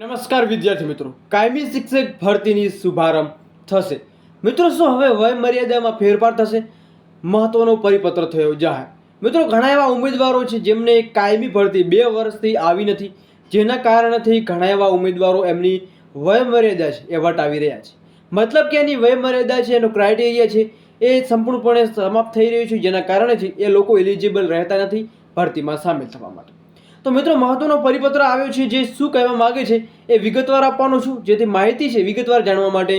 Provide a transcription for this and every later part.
નમસ્કાર વિદ્યાર્થી મિત્રો. કાયમી શિક્ષક ભરતીની શુભારંભ થશે. મિત્રો, શું હવે વય મર્યાદામાં ફેરફાર થશે? મહત્વનો પરિપત્ર થયો જાહેર. મિત્રો, ઘણા એવા ઉમેદવારો છે જેમને કાયમી ભરતી બે વર્ષથી આવી નથી, જેના કારણથી ઘણા એવા ઉમેદવારો એમની વયમર્યાદા છે એ વટાવી રહ્યા છે. મતલબ કે એની વયમર્યાદા છે, એનો ક્રાઇટેરિયા છે, એ સંપૂર્ણપણે સમાપ્ત થઈ રહ્યું છે, જેના કારણે છે એ લોકો એલિજિબલ રહેતા નથી ભરતીમાં સામેલ થવા માટે. તો મિત્રો, મહત્વનો પરિપત્ર આવ્યો છે જે શું કહેવા માગે છે એ વિગતવાર આપવાનો છું. જેથી માહિતી છે વિગતવાર જાણવા માટે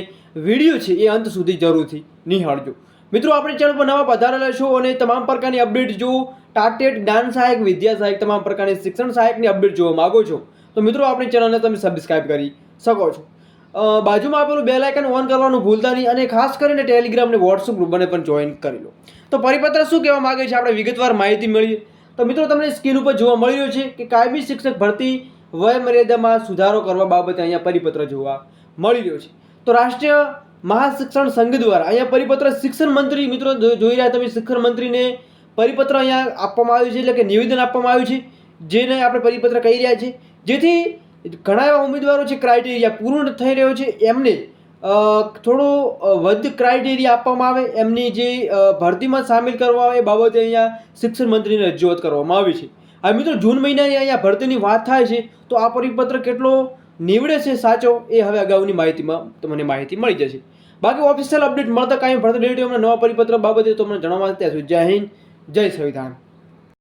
વીડિયો છે એ અંત સુધી જરૂરથી નિહાળજો. મિત્રો, આપણે ચેનલ પર નવા પધારેલા છો અને તમામ પ્રકારની અપડેટ જો ટાટેટ જ્ઞાન સહાયક, વિદ્યા સહાયક તમામ પ્રકારની શિક્ષણ સહાયકની અપડેટ જોવા માંગો છો. તો મિત્રો, આપણી ચેનલને તમે સબસ્ક્રાઇબ કરી શકો છો. બાજુમાં આપેલું બે લાઇકન ઓન કરવાનું ભૂલતા નહીં અને ખાસ કરીને ટેલિગ્રામ અને વોટ્સઅપ ગ્રુપને પણ જોઈન કરી લો. તો પરિપત્ર શું કહેવા માગે છે? આપણે વિગતવાર માહિતી મેળવીએ. તો મિત્રો તમને સ્ક્રીન ઉપર જોવા મળી રહ્યું છે કે કાયમી શિક્ષક ભરતી વય મર્યાદામાં સુધારો કરવા બાબતે અહીંયા પરિપત્ર જોવા મળી રહ્યો છે. તો રાષ્ટ્રીય મહાશિક્ષણ સંઘ દ્વારા અહીંયા પરિપત્ર શિક્ષણ મંત્રી મિત્રો જોઈ રહ્યા તમે શિક્ષણ મંત્રીને પરિપત્ર અહીંયા આપવામાં આવ્યું છે એટલે કે નિવેદન આપવામાં આવ્યું છે, જેને આપણે પરિપત્ર કહી રહ્યા છીએ. જેથી ઘણા એવા ઉમેદવારો છે ક્રાઇટેરિયા પૂર્ણ થઈ રહ્યો છે, એમને થોડો વધ ક્રાઇટેરિયા આપવામાં આવે. એમની જે ભરતીમાં સામેલ કરવા આવે એ બાબતે અહીંયા શિક્ષણ મંત્રીને રજૂઆત કરવામાં આવી છે. હવે મિત્રો, જૂન મહિનાની અહીંયા ભરતીની વાત થાય છે, તો આ પરિપત્ર કેટલો નીવડે છે, સાચો, એ હવે અગાઉની માહિતીમાં તમને માહિતી મળી જશે. બાકી ઓફિશિયલ અપડેટ મળતા કાંઈ ભરતી ડેટ નવા પરિપત્ર બાબતે તમને જણાવવા ત્યાં સુધી જય હિન્દ, જય સંવિધાન.